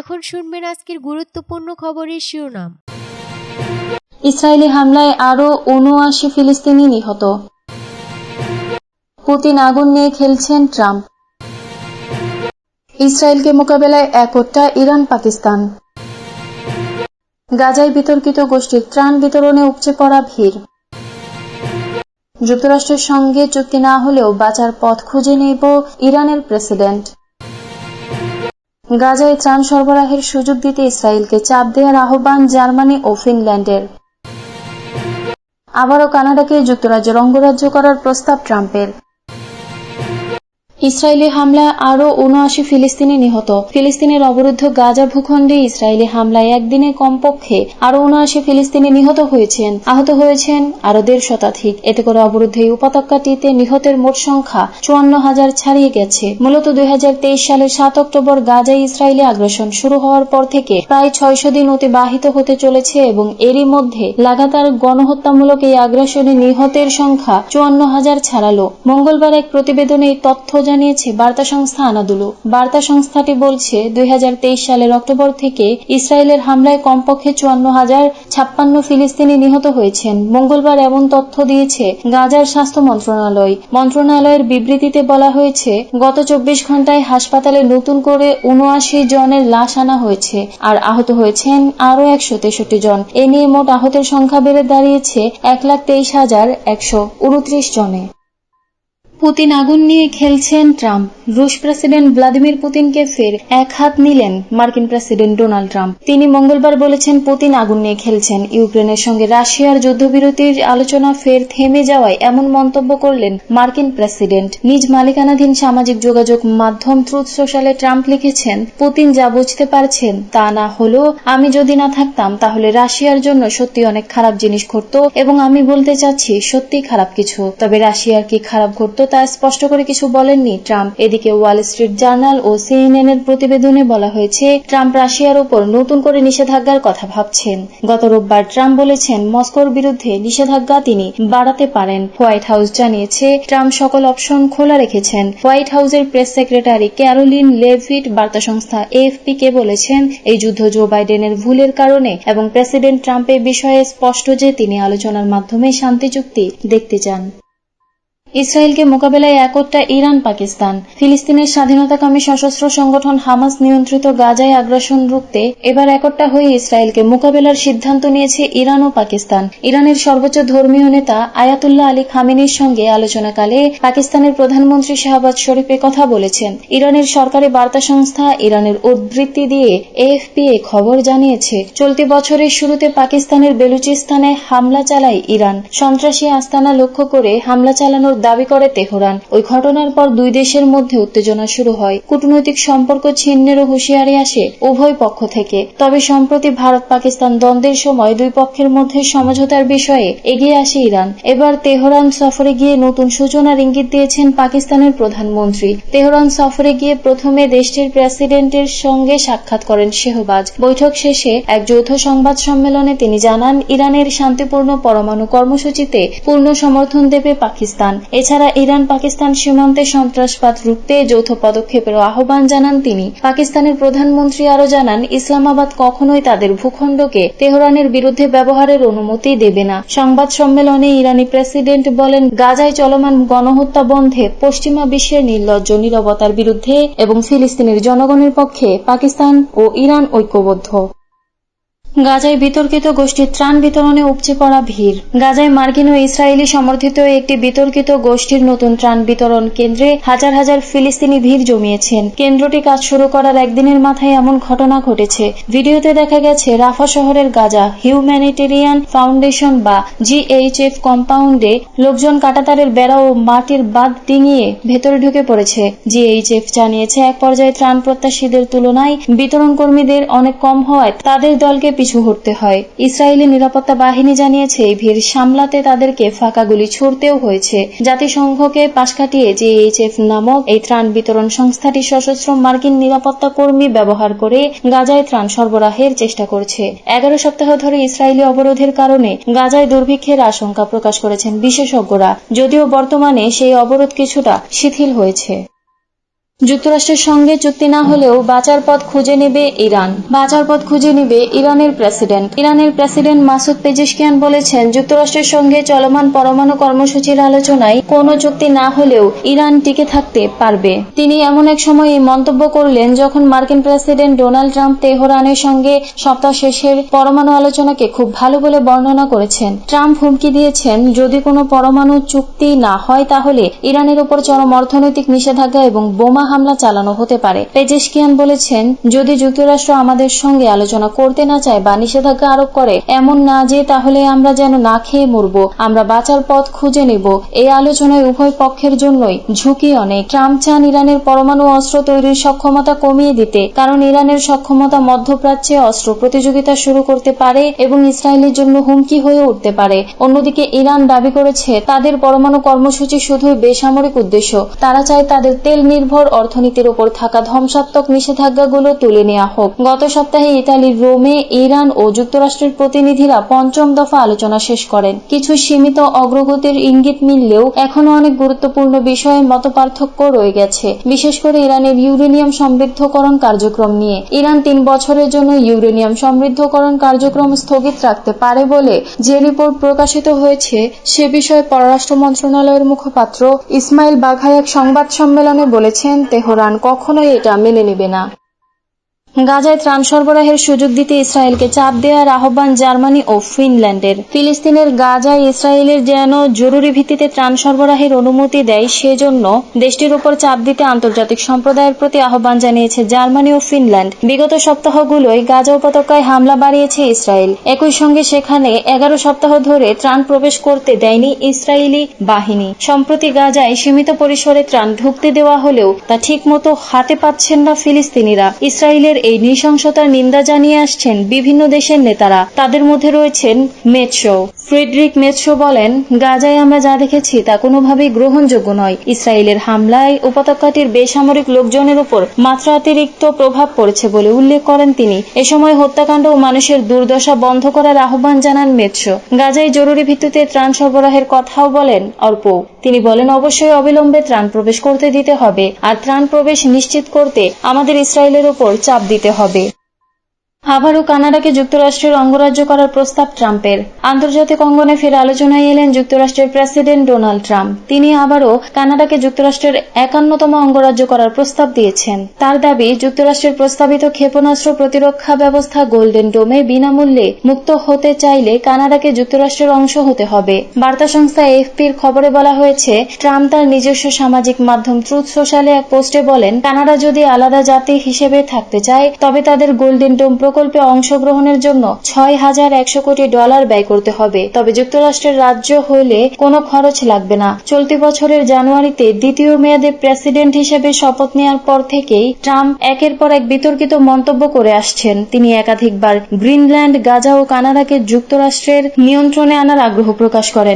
এখন শুনবেন আজকের গুরুত্বপূর্ণ খবরের শিরোনাম। ইসরায়েলি হামলায় আরও উনআশি ফিলিস্তিনি নিহত। পুতিন আগুন নিয়ে খেলছেন ট্রাম্প। ইসরায়েলকে মোকাবেলায় একতা ইরান পাকিস্তান। গাজায় বিতর্কিত গোষ্ঠীর ত্রাণ বিতরণে উপচে পড়া ভিড়। যুক্তরাষ্ট্রের সঙ্গে চুক্তি না হলেও বাঁচার পথ খুঁজে নেব ইরানের প্রেসিডেন্ট। গাজায় ত্রাণ সরবরাহের সুযোগ দিতে ইসরায়েলকে চাপ দেওয়ার আহ্বান জার্মানি ও ফিনল্যান্ডের। আবারও কানাডাকে যুক্তরাজ্যের অঙ্গরাজ্য করার প্রস্তাব ট্রাম্পের। ইসরায়েলি হামলায় আরও উনআশি ফিলিস্তিনি নিহত। ফিলিস্তিনের অবরুদ্ধ গাজা ভূখণ্ডে ইসরায়েলি হামলায় একদিনে কমপক্ষে আরও উনআশি ফিলিস্তিনি নিহত হয়েছেন। আহত হয়েছেন আরও দেড় শতাধিক। এতে করে অবরুদ্ধ এই উপত্যকাটিতে নিহতের মোট সংখ্যা চুয়ান্ন হাজার ছাড়িয়ে গেছে। মূলত দুই হাজার তেইশ সালের সাত অক্টোবর গাজায় ইসরায়েলি আগ্রাসন শুরু হওয়ার পর থেকে প্রায় ছয়শো দিন অতিবাহিত হতে চলেছে এবং এরই মধ্যে লাগাতার গণহত্যামূলক এই আগ্রাসনে নিহতের সংখ্যা চুয়ান্ন হাজার ছাড়ালো। মঙ্গলবার এক প্রতিবেদনে এই তথ্য জানিয়েছে বার্তা সংস্থা আনাদুলু। বার্তা সংস্থাটি বলছে, দুই সালের অক্টোবর থেকে ইসরায়েলের হামলায় কমপক্ষে চুয়ান্ন হাজার ছাপ্পান্ন ফিলিস্তিনি নিহত হয়েছেন। মঙ্গলবার এমন তথ্য দিয়েছে গাজার স্বাস্থ্য মন্ত্রণালয়। মন্ত্রণালয়ের বিবৃতিতে বলা হয়েছে, গত চব্বিশ ঘন্টায় হাসপাতালে নতুন করে উনআশি জনের লাশ আনা হয়েছে, আর আহত হয়েছেন আরও একশো তেষট্টি জন। এ নিয়ে মোট আহতের সংখ্যা বেড়ে দাঁড়িয়েছে এক লাখ তেইশ হাজার একশো উনত্রিশ জনে। পুতিন আগুন নিয়ে খেলছেন ট্রাম্প। রুশ প্রেসিডেন্ট ভ্লাদিমির পুতিনকে ফের এক হাত নিলেন মার্কিন প্রেসিডেন্ট ডোনাল্ড ট্রাম্প। তিনি মঙ্গলবার বলেছেন, পুতিন আগুন নিয়ে খেলছেন। ইউক্রেনের সঙ্গে রাশিয়ার যুদ্ধবিরতির আলোচনা ফের থেমে যাওয়ায় এমন মন্তব্য করলেন মার্কিন প্রেসিডেন্ট। নিজ মালিকানাধীন সামাজিক যোগাযোগ মাধ্যম ট্রুথ সোশ্যালে ট্রাম্প লিখেছেন, পুতিন যা বুঝতে পারছেন তা না হলেও আমি যদি না থাকতাম, তাহলে রাশিয়ার জন্য সত্যি অনেক খারাপ জিনিস ঘটতো এবং আমি বলতে চাচ্ছি সত্যি খারাপ কিছু। তবে রাশিয়ার কি খারাপ ঘটতো তা স্পষ্ট করে কিছু বলেননি ট্রাম্প। এদিকে ওয়াল স্ট্রিট জার্নাল ও সিএনএন এর প্রতিবেদনে বলা হয়েছে, ট্রাম্প রাশিয়ার উপর নতুন করে নিষেধাজ্ঞার কথা ভাবছেন। গত রোববার ট্রাম্প বলেছেন, মস্কোর বিরুদ্ধে নিষেধাজ্ঞা তিনি বাড়াতে পারেন। হোয়াইট হাউস জানিয়েছে, ট্রাম্প সকল অপশন খোলা রেখেছেন। হোয়াইট হাউসের প্রেস সেক্রেটারি ক্যারোলিন লেভিট, বার্তা সংস্থা এএফপি কে বলেছেন, এই যুদ্ধ জো বাইডেনের ভুলের কারণে এবং প্রেসিডেন্ট ট্রাম্পের বিষয়ে স্পষ্ট যে তিনি আলোচনার মাধ্যমে শান্তি চুক্তি দেখতে চান। ইসরায়েলকে মোকাবেলায় একতা ইরান, পাকিস্তান। ফিলিস্তিনের স্বাধীনতাকামী সশস্ত্র সংগঠন হামাস নিয়ন্ত্রিত গাজায় আগ্রাসন রুখতে এবার একতা হয়ে ইসরায়েলকে মোকাবেলার সিদ্ধান্ত নিয়েছে ইরান ও পাকিস্তান। ইরানের সর্বোচ্চ ধর্মীয় নেতা আয়াতুল্লাহ আলী খামেনির সঙ্গে আলোচনাকালে পাকিস্তানের প্রধানমন্ত্রী শাহবাজ শরীফ কথা বলেছেন। ইরানের সরকারি বার্তা সংস্থা ইরানের উদ্ধৃতি দিয়ে এএফপি এ খবর জানিয়েছে, চলতি বছরের শুরুতে পাকিস্তানের বেলুচিস্তানে হামলা চালায় ইরান। সন্ত্রাসী আস্তানা লক্ষ্য করে হামলা চালানোর দাবি করে তেহরান। ওই ঘটনার পর দুই দেশের মধ্যে উত্তেজনা শুরু হয়। কূটনৈতিক সম্পর্ক ছিন্নেরও হুঁশিয়ারি আসে উভয় পক্ষ থেকে। তবে সম্প্রতি ভারত পাকিস্তান দ্বন্দ্বের সময় দুই পক্ষের মধ্যে সমঝোতার বিষয়ে এগিয়ে আসে ইরান। এবার তেহরান সফরে গিয়ে নতুন সূচনার ইঙ্গিত দিয়েছেন পাকিস্তানের প্রধানমন্ত্রী। তেহরান সফরে গিয়ে প্রথমে দেশটির প্রেসিডেন্টের সঙ্গে সাক্ষাৎ করেন শেহবাজ। বৈঠক শেষে এক যৌথ সংবাদ সম্মেলনে তিনি জানান, ইরানের শান্তিপূর্ণ পরমাণু কর্মসূচিতে পূর্ণ সমর্থন দেবে পাকিস্তান। এছাড়া ইরান পাকিস্তান সীমান্তে সন্ত্রাসবাদ রুখতে যৌথ পদক্ষেপের আহ্বান জানান তিনি। পাকিস্তানের প্রধানমন্ত্রী আরও জানান, ইসলামাবাদ কখনোই তাদের ভূখণ্ডকে তেহরানের বিরুদ্ধে ব্যবহারের অনুমতি দেবে না। সংবাদ সম্মেলনে ইরানি প্রেসিডেন্ট বলেন, গাজায় চলমান গণহত্যা বন্ধে পশ্চিমা বিশ্বের নির্লজ্জ নিরবতার বিরুদ্ধে এবং ফিলিস্তিনের জনগণের পক্ষে পাকিস্তান ও ইরান ঐক্যবদ্ধ। গাজায় বিতর্কিত গোষ্ঠীর ত্রাণ বিতরণে উপচে পড়া ভিড়। গাজায় মার্কিন ও ইসরায়েলি সমর্থিত একটি বিতর্কিত গোষ্ঠীর নতুন ত্রাণ বিতরণ কেন্দ্রে হাজার হাজার ফিলিস্তিনি ভিড় জমিয়েছেন। কেন্দ্রটি কাজ শুরু করার একদিনের মাথায় এমন ঘটনা ঘটেছে। ভিডিওতে দেখা গেছে, রাফা শহরের গাজা হিউম্যানিটেরিয়ান ফাউন্ডেশন বা জিএইচএফ কম্পাউন্ডে লোকজন কাটাতারের বেড়া ও মাটির বাঁধ ডিঙিয়ে ভেতরে ঢুকে পড়েছে। জিএইচএফ জানিয়েছে, এক পর্যায়ে ত্রাণ প্রত্যাশীদের তুলনায় বিতরণ কর্মীদের অনেক কম হওয়ায় তাদের দলকে পিছু হটতে হয়। ইসরায়েলি নিরাপত্তা বাহিনী জানিয়েছে, এই ভিড় সামলাতে তাদেরকে ফাঁকা গুলি ছুড়তেও হয়েছে। জাতিসংঘকে পাশ কাটিয়ে জেএইচএফ নামক এই ত্রাণ বিতরণ সংস্থাটি সশস্ত্র মার্কিন নিরাপত্তা কর্মী ব্যবহার করে গাজায় ত্রাণ সরবরাহের চেষ্টা করছে। এগারো সপ্তাহ ধরে ইসরায়েলি অবরোধের কারণে গাজায় দুর্ভিক্ষের আশঙ্কা প্রকাশ করেছেন বিশেষজ্ঞরা। যদিও বর্তমানে সেই অবরোধ কিছুটা শিথিল হয়েছে। যুক্তরাষ্ট্রের সঙ্গে চুক্তি না হলেও বাঁচার পথ খুঁজে নেবে ইরান। বাঁচার পথ খুঁজে নেবে ইরানের প্রেসিডেন্ট। ইরানের প্রেসিডেন্ট মাসুদ পেজিশকিয়ান বলেছেন, যুক্তরাষ্ট্রের সঙ্গে চলমান পরমাণু কর্মসূচির আলোচনায় কোনো চুক্তি না হলেও ইরান টিকে থাকতে পারবে। তিনি এমন এক সময় এই মন্তব্য করলেন যখন মার্কিন প্রেসিডেন্ট ডোনাল্ড ট্রাম্প তেহরানের সঙ্গে সপ্তাহ শেষের পরমাণু আলোচনাকে খুব ভালো বলে বর্ণনা করেছেন। ট্রাম্প হুমকি দিয়েছেন, যদি কোনো পরমাণু চুক্তি না হয় তাহলে ইরানের উপর চরম অর্থনৈতিক নিষেধাজ্ঞা এবং বোমা হামলা চালানো হতে পারে। পেজেশকিয়ান বলেছেন, যদি যুক্তরাষ্ট্র আমাদের সঙ্গে আলোচনা করতে না চায় বা নিষেধাজ্ঞা আরোপ করে, এমন না যে তাহলে আমরা যেন না খেয়ে মরব, আমরা বাঁচার পথ খুঁজে নেব। এই আলোচনায় উভয় পক্ষের জন্যই ঝুঁকি অনেক। ট্রাম্প চান ইরানের পরমাণু অস্ত্র তৈরির সক্ষমতা কমিয়ে দিতে, কারণ ইরানের সক্ষমতা মধ্যপ্রাচ্যে অস্ত্র প্রতিযোগিতা শুরু করতে পারে এবং ইসরায়েলের জন্য হুমকি হয়ে উঠতে পারে। অন্যদিকে ইরান দাবি করেছে, তাদের পরমাণু কর্মসূচি শুধুই বেসামরিক উদ্দেশ্য। তারা চায় তাদের তেল নির্ভর অর্থনীতির উপর থাকা ধ্বংসাত্মক নিষেধাজ্ঞাগুলো তুলে নেওয়া হোক। গত সপ্তাহে ইতালির রোমে, ইরান ও যুক্তরাষ্ট্রের প্রতিনিধিরা পঞ্চম দফা আলোচনা শেষ করেন। কিছু সীমিত অগ্রগতির ইঙ্গিত মিললেও এখনও অনেক গুরুত্বপূর্ণ বিষয়ে মতপার্থক্য রয়ে গেছে। বিশেষ করে ইরানের ইউরেনিয়াম সমৃদ্ধকরণ কার্যক্রম নিয়ে। ইরান তিন বছরের জন্য ইউরেনিয়াম সমৃদ্ধকরণ কার্যক্রম স্থগিত রাখতে পারে বলে যে রিপোর্ট প্রকাশিত হয়েছে, সে বিষয়ে পররাষ্ট্র মন্ত্রণালয়ের মুখপাত্র ইসমাইল বাঘাই এক সংবাদ সম্মেলনে বলেছেন তেহরান কখনোই এটা মেনে নেবে না। গাজায় ত্রাণ সরবরাহের সুযোগ দিতে ইসরায়েলকে চাপ দেওয়ার আহ্বান জার্মানি ও ফিনল্যান্ডের। ফিলিস্তিনের গাজায় ইসরায়েলের যেন জরুরি ভিত্তিতে ত্রাণ সরবরাহের অনুমতি দেয়, সেজন্য দেশটির উপর চাপ দিতে আন্তর্জাতিক সম্প্রদায়ের প্রতি আহ্বান জানিয়েছে জার্মানি ও ফিনল্যান্ড। বিগত সপ্তাহগুলোয় গাজা উপত্যকায় হামলা বাড়িয়েছে ইসরায়েল। একই সঙ্গে সেখানে এগারো সপ্তাহ ধরে ত্রাণ প্রবেশ করতে দেয়নি ইসরায়েলি বাহিনী। সম্প্রতি গাজায় সীমিত পরিসরে ত্রাণ ঢুকতে দেওয়া হলেও তা ঠিকমতো হাতে পাচ্ছেন না ফিলিস্তিনিরা। ইসরায়েলের এই নৃশংসতার নিন্দা জানিয়ে আসছেন বিভিন্ন দেশের নেতারা। তাদের মধ্যে রয়েছেন মেটশো ফ্রেডরিক মেটশো বলেন, গাজায় আমরা যা দেখেছি তা কোনোভাবেই গ্রহণযোগ্য নয়। ইসরায়েলের হামলায় উপত্যকাটির বেসামরিক লোকজনের উপর মাত্রাতিরিক্ত প্রভাব পড়েছে বলে উল্লেখ করেন তিনি। এ সময় হত্যাকাণ্ড ও মানুষের দুর্দশা বন্ধ করার আহ্বান জানান মেটশো গাজায় জরুরি ভিত্তিতে ত্রাণ সরবরাহের কথাও বলেন অল্প। তিনি বলেন, অবশ্যই অবিলম্বে ত্রাণ প্রবেশ করতে দিতে হবে। আর ত্রাণ প্রবেশ নিশ্চিত করতে আমাদের ইসরায়েলের উপর চাপ দিতে হবে। আবারও কানাডাকে যুক্তরাষ্ট্রের অঙ্গরাজ্য করার প্রস্তাব ট্রাম্পের। আন্তর্জাতিক অঙ্গনে ফের আলোচনায় এলেন যুক্তরাষ্ট্রের প্রেসিডেন্ট ডোনাল্ড ট্রাম্প। তিনি আবারও কানাডাকে যুক্তরাষ্ট্রের একান্নতম অঙ্গরাজ্য করার প্রস্তাব দিয়েছেন। তার দাবি, যুক্তরাষ্ট্রের প্রস্তাবিত ক্ষেপণাস্ত্র প্রতিরক্ষা ব্যবস্থা গোল্ডেন ডোমে বিনামূল্যে মুক্ত হতে চাইলে কানাডাকে যুক্তরাষ্ট্রের অংশ হতে হবে। বার্তা সংস্থা এফপির খবরে বলা হয়েছে, ট্রাম্প তার নিজস্ব সামাজিক মাধ্যম ট্রুথ সোশ্যালে এক পোস্টে বলেন, কানাডা যদি আলাদা জাতি হিসেবে থাকতে চায়, তবে তাদের গোল্ডেন ডোম প্রকল্পে অংশগ্রহণের জন্য ছয় হাজার একশো কোটি ডলার ব্যয় করতে হবে। তবে যুক্তরাষ্ট্রের রাজ্য হলে কোনো খরচ লাগবে না। চলতি বছরের জানুয়ারিতে দ্বিতীয় মেয়াদে প্রেসিডেন্ট হিসেবে শপথ নেওয়ার পর থেকেই ট্রাম্প একের পর এক বিতর্কিত মন্তব্য করে আসছেন। তিনি একাধিকবার গ্রিনল্যান্ড, গাজা ও কানাডাকে যুক্তরাষ্ট্রের নিয়ন্ত্রণে আনার আগ্রহ প্রকাশ করেন।